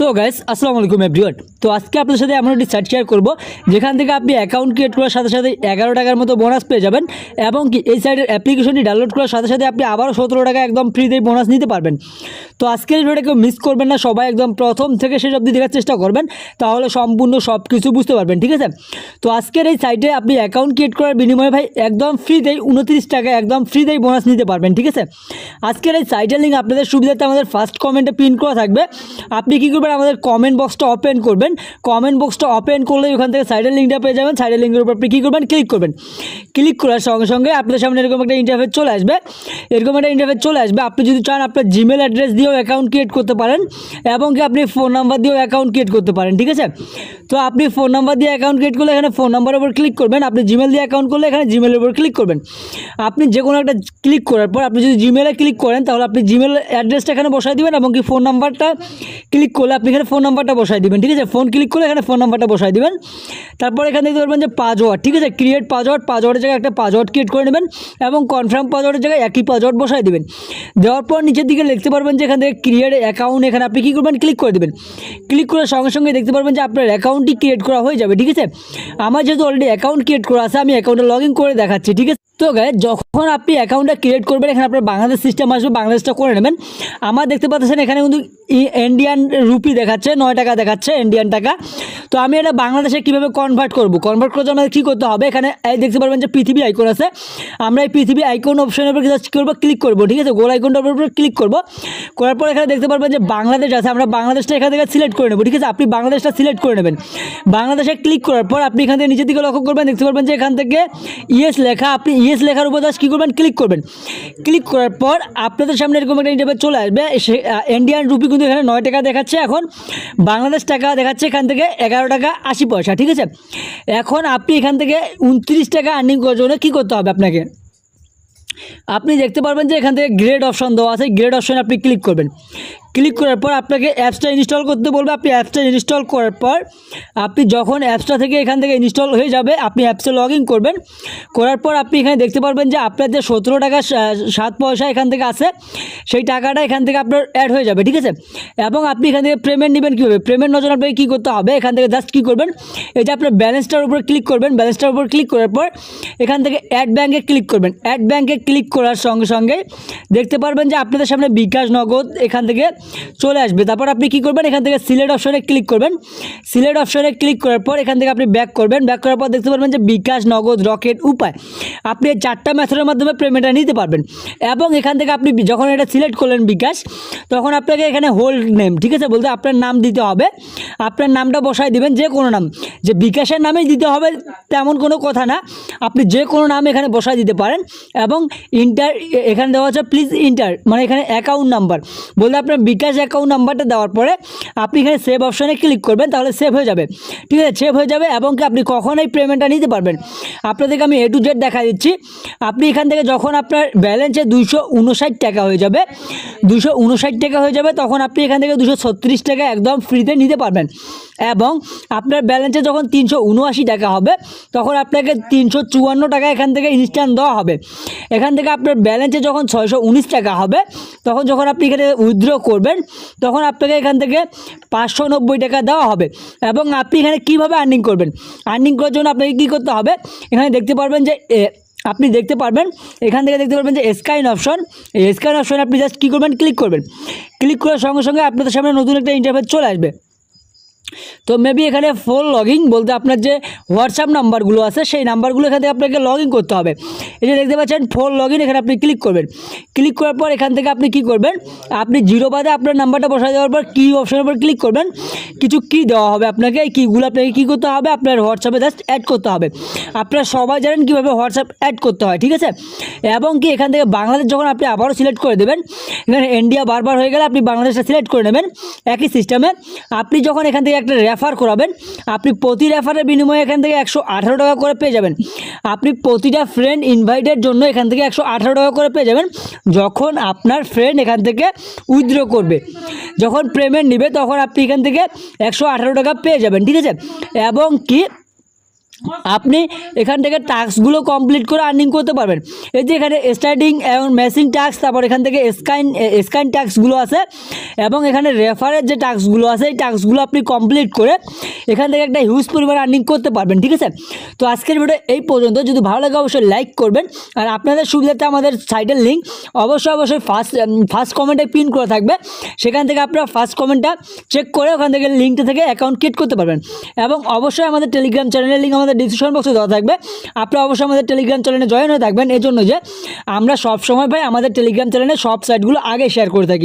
তো গাইস আসসালামু আলাইকুম এভরিওয়ান তো আজকে আপনাদের সাথে এমন একটি সাইট শেয়ার করব, যেখান থেকে আপনি অ্যাকাউন্ট ক্রিয়েট করার সাথে সাথে এগারো টাকার মতো বোনাস পেয়ে যাবেন এবং কি এই সাইটের অ্যাপ্লিকেশনটি ডাউনলোড করার সাথে সাথে আপনি আবারও সতেরো টাকা একদম ফ্রিতেই বোনাস নিতে পারবেন। তো আজকের ভিডিওটা কেউ মিস করবেন না, সবাই একদম প্রথম থেকে শেষ অবধি দেখার চেষ্টা করবেন, তাহলে সম্পূর্ণ সব কিছু বুঝতে পারবেন, ঠিক আছে? তো আজকের এই সাইটে আপনি অ্যাকাউন্ট ক্রিয়েট করার বিনিময়ে ভাই একদম ফ্রিতেই উনত্রিশ টাকা একদম ফ্রিতেই বোনাস নিতে পারবেন, ঠিক আছে? আজকের এই সাইটের লিঙ্ক আপনাদের সুবিধার্থে আমাদের ফার্স্ট কমেন্টে পিন করা থাকবে। আপনি কী করবেন আমাদের কমেন্ট বক্সটা ওপেন করবেন। কমেন্ট বক্সটা ওপেন করলে ওখান থেকে সাইডের লিঙ্কটা পেয়ে যাবেন। সাইডের লিঙ্কের উপর আপনি কী করবেন? ক্লিক করবেন। ক্লিক করার সঙ্গে সঙ্গে আপনাদের সামনে এরকম একটা ইন্টারফেস চলে আসবে। এরকম একটা ইন্টারফেস চলে আসবে। আপনি যদি চান আপনার জিমেল অ্যাড্রেস দিয়েও অ্যাকাউন্ট ক্রিয়েট করতে পারেন এবং কি আপনি ফোন নাম্বার দিয়েও অ্যাকাউন্ট ক্রিয়েট করতে পারেন, ঠিক আছে? তো আপনি ফোন নাম্বার দিয়ে অ্যাকাউন্ট ক্রিয়েট করলে এখানে ফোন নাম্বারের উপর ক্লিক করবেন। আপনি জিমেল দিয়ে অ্যাকাউন্ট করলে এখানে জিমেলের উপর ক্লিক করবেন। আপনি যে কোনো একটা ক্লিক করার পর আপনি যদি জিমেলে ক্লিক করেন, তাহলে আপনি জিমেল অ্যাড্রেসটা এখানে বসাই দিবেন এবং কি ফোন নাম্বারটা ক্লিক করলে আপনি এখানে ফোন নাম্বারটা বসাই দিবেন, ঠিক আছে? ফোন ক্লিক করে এখানে ফোন নাম্বারটা বসাই দিবেন। তারপর এখানে দেখতে পারবেন যে পাসওয়ার্ড ঠিক আছে? ক্রিয়েট পাসওয়ার্ড পাসওয়ার্ডের জায়গায় একটা পাসওয়ার্ড ক্রিয়েট করে নেবেন এবং কনফার্ম পাসওয়ার্ডের জায়গায় একই পাসওয়ার্ড বসাই দেবেন। দেওয়ার পর নিচের দিকে লিখতে পারবেন যে এখান থেকে ক্রিয়েট অ্যাকাউন্ট এখানে আপনি কী করবেন? ক্লিক করে দেবেন। ক্লিক করার সঙ্গে সঙ্গে দেখতে পারবেন যে আপনার অ্যাকাউন্টটি ক্রিয়েট করা হয়ে যাবে, ঠিক আছে? আমার যেহেতু অলরেডি অ্যাকাউন্ট ক্রিয়েট করা আছে, আমি অ্যাকাউন্টে লগ করে দেখাচ্ছি, ঠিক আছে? তো গায়ে যখন আপনি অ্যাকাউন্টটা ক্রিয়েট করবেন, এখানে আপনার বাংলাদেশ সিস্টেম আসবে, বাংলাদেশটা করে নেবেন। আমার দেখতে পাচ্ছেন এখানে কিন্তু ইন্ডিয়ান রুপি দেখাচ্ছে, নয় টাকা দেখাচ্ছে ইন্ডিয়ান টাকা। তো আমি এটা বাংলাদেশে কীভাবে কনভার্ট করব? কনভার্ট করতে আমাদের কী করতে হবে? এখানে দেখতে পারবেন যে পৃথিবী আইকন আছে। আমরা এই পৃথিবী আইকন অপশনের উপর জাস্ট করব? ক্লিক করব, ঠিক আছে? গোল আইকনটার উপর ক্লিক করব। করার পর এখানে দেখতে পারবেন যে বাংলাদেশ আছে। আমরা বাংলাদেশটা এখান থেকে সিলেক্ট করে নেব, ঠিক আছে? আপনি বাংলাদেশটা সিলেক্ট করে নেবেন। বাংলাদেশে ক্লিক করার পর আপনি এখান থেকে নিচের দিকে লক্ষ্য করবেন, দেখতে পারবেন যে এখান থেকে ইয়েস লেখা, আপনি ইয়েস লেখার উপর জাস্ট কী করবেন? ক্লিক করবেন। ক্লিক করার পর আপনাদের সামনে এরকম একটা ইন্টারভিউ চলে আসবে। ইন্ডিয়ান রুপি কিন্তু এখানে নয় টাকা দেখাচ্ছে। এখন বাংলাদেশ টাকা দেখাচ্ছে এখান থেকে এগারো টাকা আশি পয়সা, ঠিক আছে? এখন আপনি এখান থেকে উনত্রিশ টাকা আর্নিং করার জন্য কী করতে হবে আপনাকে? আপনি দেখতে পারবেন যে এখান থেকে গ্রেড অপশন দেওয়া আছে গ্রেড অপশন আপনি ক্লিক করবেন। ক্লিক করার পর আপনাকে অ্যাপসটা ইনস্টল করতে বলবে। আপনি অ্যাপসটা ইনস্টল করার পর আপনি যখন অ্যাপসটা থেকে এখান থেকে ইনস্টল হয়ে যাবে, আপনি অ্যাপসে লগ করবেন। করার পর আপনি এখানে দেখতে পারবেন যে আপনার যে সতেরো টাকা সাত পয়সা এখান থেকে আছে, সেই টাকাটা এখান থেকে আপনার অ্যাড হয়ে যাবে, ঠিক আছে? এবং আপনি এখান থেকে পেমেন্ট নেবেন কীভাবে? পেমেন্ট নজর আপনাকে কী করতে হবে? এখান থেকে জাস্ট কী করবেন? এই যে আপনার ব্যালেন্সটার উপর ক্লিক করবেন। ব্যালেন্সটার উপর ক্লিক করার পর এখান থেকে অ্যাড ব্যাঙ্কে ক্লিক করবেন। অ্যাড ব্যাঙ্কে ক্লিক করার সঙ্গে সঙ্গে দেখতে পারবেন যে আপনাদের সামনে বিকাশ নগদ এখান থেকে চলে আসবে। তারপর আপনি কী করবেন? এখান থেকে সিলেট অপশনে ক্লিক করবেন। সিলেট অপশনে ক্লিক করার পর এখান থেকে আপনি ব্যাক করবেন। ব্যাক করার পর দেখতে পারবেন যে বিকাশ, নগদ, রকেট, উপায়। আপনি চারটা মেথডের মাধ্যমে পেমেন্টটা নিতে পারবেন। এবং এখান থেকে আপনি যখন এটা সিলেক্ট করলেন বিকাশ, তখন আপনাকে এখানে হোল্ড নেম ঠিক আছে? বলতে আপনার নাম দিতে হবে। আপনার নামটা বসায় দিবেন যে কোনো নাম। যে বিকাশের নামেই দিতে হবে তেমন কোনো কথা না। আপনি যে কোনো নাম এখানে বসায় দিতে পারেন। এবং ইন্টার এখানে দেওয়া আছে প্লিজ ইন্টার মানে এখানে অ্যাকাউন্ট নাম্বার বলতে আপনার বিকাশ অ্যাকাউন্ট নাম্বারটা দেওয়ার পরে আপনি এখানে সেভ অপশানে ক্লিক করবেন, তাহলে সেভ হয়ে যাবে। ঠিক আছে সেভ হয়ে যাবে এবং আপনি কখন এই পেমেন্টটা নিতে পারবেন। আপনাদেরকে আমি এ টু জেড দেখা দিচ্ছি। আপনি এখান থেকে যখন আপনার ব্যালেন্সে দুইশো উনষাট টাকা হয়ে যাবে দুশো টাকা হয়ে যাবে, তখন আপনি এখান থেকে দুশো টাকা একদম ফ্রিতে নিতে পারবেন। এবং আপনার ব্যালেন্সে যখন তিনশো উনআশি টাকা হবে, তখন আপনাকে তিনশো চুয়ান্ন টাকা এখান থেকে ইনস্ট্যান্ট দেওয়া হবে। এখান থেকে আপনার ব্যালেন্সে যখন ছয়শো উনিশ টাকা হবে, তখন যখন আপনি এখানে উইথড্র করবেন, তখন আপনাকে এখান থেকে পাঁচশো নব্বই টাকা দেওয়া হবে। এবং আপনি এখানে কীভাবে আর্নিং করবেন? আর্নিং করার জন্য আপনাকে কী করতে হবে? এখানে দেখতে পারবেন যে আপনি দেখতে পারবেন, এখান থেকে দেখতে পারবেন যে স্কাইন অপশন এই স্কাইন অপশনে আপনি জাস্ট কী করবেন? ক্লিক করবেন। ক্লিক করার সঙ্গে সঙ্গে আপনাদের সামনে নতুন একটা ইন্টারফেস চলে আসবে। তো মেবি এখানে ফোন লগিং বলতে আপনার যে হোয়াটসঅ্যাপ নাম্বারগুলো আছে, সেই নাম্বারগুলো এখান থেকে আপনাকে লগ করতে হবে। এই যে দেখতে পাচ্ছেন ফোন লগ এখানে আপনি ক্লিক করবেন। ক্লিক করার পর এখান থেকে আপনি কি করবেন? আপনি জিরো বাদে আপনার নাম্বারটা বসায় দেওয়ার পর কি অপশনের উপর ক্লিক করবেন। কিছু কি দেওয়া হবে আপনাকে, এই কিগুলো আপনাকে কী করতে হবে? আপনার হোয়াটসঅ্যাপে জাস্ট অ্যাড করতে হবে। আপনারা সবাই জানেন কীভাবে হোয়াটসঅ্যাপ অ্যাড করতে হয়, ঠিক আছে? এবং কি এখান থেকে বাংলাদেশ যখন আপনি আবারও সিলেক্ট করে দেবেন, এখানে ইন্ডিয়া বারবার হয়ে গেলে আপনি বাংলাদেশটা সিলেক্ট করে নেবেন। একই সিস্টেমে আপনি যখন এখান থেকে একটা রেফার করাবেন। আপনি প্রতি রেফারের বিনিময়ে এখান থেকে একশো আঠারো টাকা করে পেয়ে যাবেন। আপনি প্রতিটা ফ্রেন্ড ইনভাইটের জন্য এখান থেকে একশো আঠারো টাকা করে পেয়ে যাবেন। যখন আপনার ফ্রেন্ড এখান থেকে উইথড্র করবে, যখন পেমেন্ট নেবে, তখন আপনি এখান থেকে একশো আঠারো টাকা পেয়ে যাবেন, ঠিক আছে? এবং কি আপনি এখান থেকে টাস্কগুলো কমপ্লিট করে আর্নিং করতে পারবেন। এই যে এখানে স্টার্টিং এবং মেশিন টাস্ক তারপর এখান থেকে স্কাইন স্কাইন টাস্কগুলো আছে এবং এখানে রেফারের যে টাস্কগুলো আছে, এই টাস্কগুলো আপনি কমপ্লিট করে এখান থেকে একটা হিউজ পরিমাণ আর্নিং করতে পারবেন, ঠিক আছে? তো আজকের ভিডিও এই পর্যন্ত। যদি ভালো লাগে, অবশ্যই লাইক করবেন। আর আপনাদের সুবিধাতে আমাদের সাইটের লিঙ্ক অবশ্যই অবশ্যই ফার্স্ট ফার্স্ট কমেন্টে পিন করে থাকবে। সেখান থেকে আপনারা ফার্স্ট কমেন্টটা চেক করে ওখান থেকে লিঙ্কটা থেকে অ্যাকাউন্ট ক্রিয়েট করতে পারবেন। এবং অবশ্যই আমাদের টেলিগ্রাম চ্যানেলের লিঙ্ক আমাদের ডিসক্রিপশন বক্সে দেওয়া থাকবে। আপনারা অবশ্যই আমাদের টেলিগ্রাম চ্যানেলে জয়েন হয়ে থাকবেন। এই জন্য যে আমরা সব সময় ভাই আমাদের টেলিগ্রাম চ্যানেলে সব সাইটগুলো আগে শেয়ার করে থাকি।